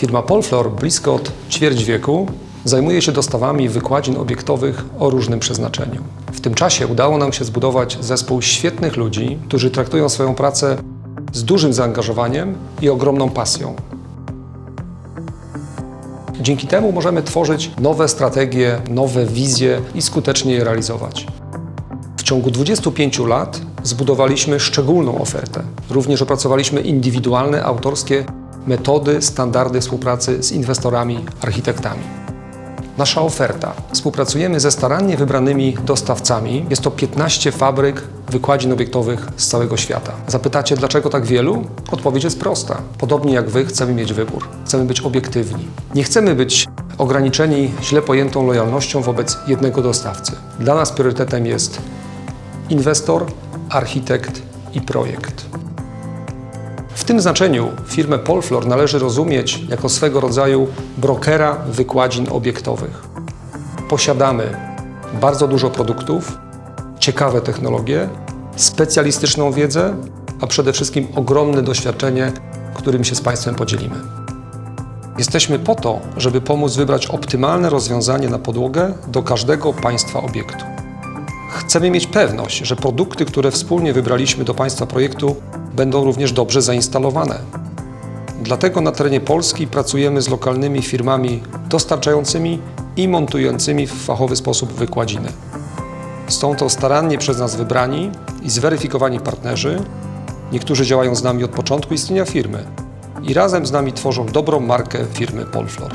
Firma Polflor blisko od ćwierć wieku zajmuje się dostawami wykładzin obiektowych o różnym przeznaczeniu. W tym czasie udało nam się zbudować zespół świetnych ludzi, którzy traktują swoją pracę z dużym zaangażowaniem i ogromną pasją. Dzięki temu możemy tworzyć nowe strategie, nowe wizje i skutecznie je realizować. W ciągu 25 lat zbudowaliśmy szczególną ofertę. Również opracowaliśmy indywidualne, autorskie metody, standardy współpracy z inwestorami, architektami. Nasza oferta. Współpracujemy ze starannie wybranymi dostawcami. Jest to 15 fabryk wykładzin obiektowych z całego świata. Zapytacie, dlaczego tak wielu? Odpowiedź jest prosta. Podobnie jak Wy, chcemy mieć wybór. Chcemy być obiektywni. Nie chcemy być ograniczeni źle pojętą lojalnością wobec jednego dostawcy. Dla nas priorytetem jest inwestor, architekt i projekt. Tym znaczeniu firmę Polflor należy rozumieć jako swego rodzaju brokera wykładzin obiektowych. Posiadamy bardzo dużo produktów, ciekawe technologie, specjalistyczną wiedzę, a przede wszystkim ogromne doświadczenie, którym się z Państwem podzielimy. Jesteśmy po to, żeby pomóc wybrać optymalne rozwiązanie na podłogę do każdego Państwa obiektu. Chcemy mieć pewność, że produkty, które wspólnie wybraliśmy do Państwa projektu, będą również dobrze zainstalowane. Dlatego na terenie Polski pracujemy z lokalnymi firmami dostarczającymi i montującymi w fachowy sposób wykładziny. Są to starannie przez nas wybrani i zweryfikowani partnerzy. Niektórzy działają z nami od początku istnienia firmy i razem z nami tworzą dobrą markę firmy Polflor.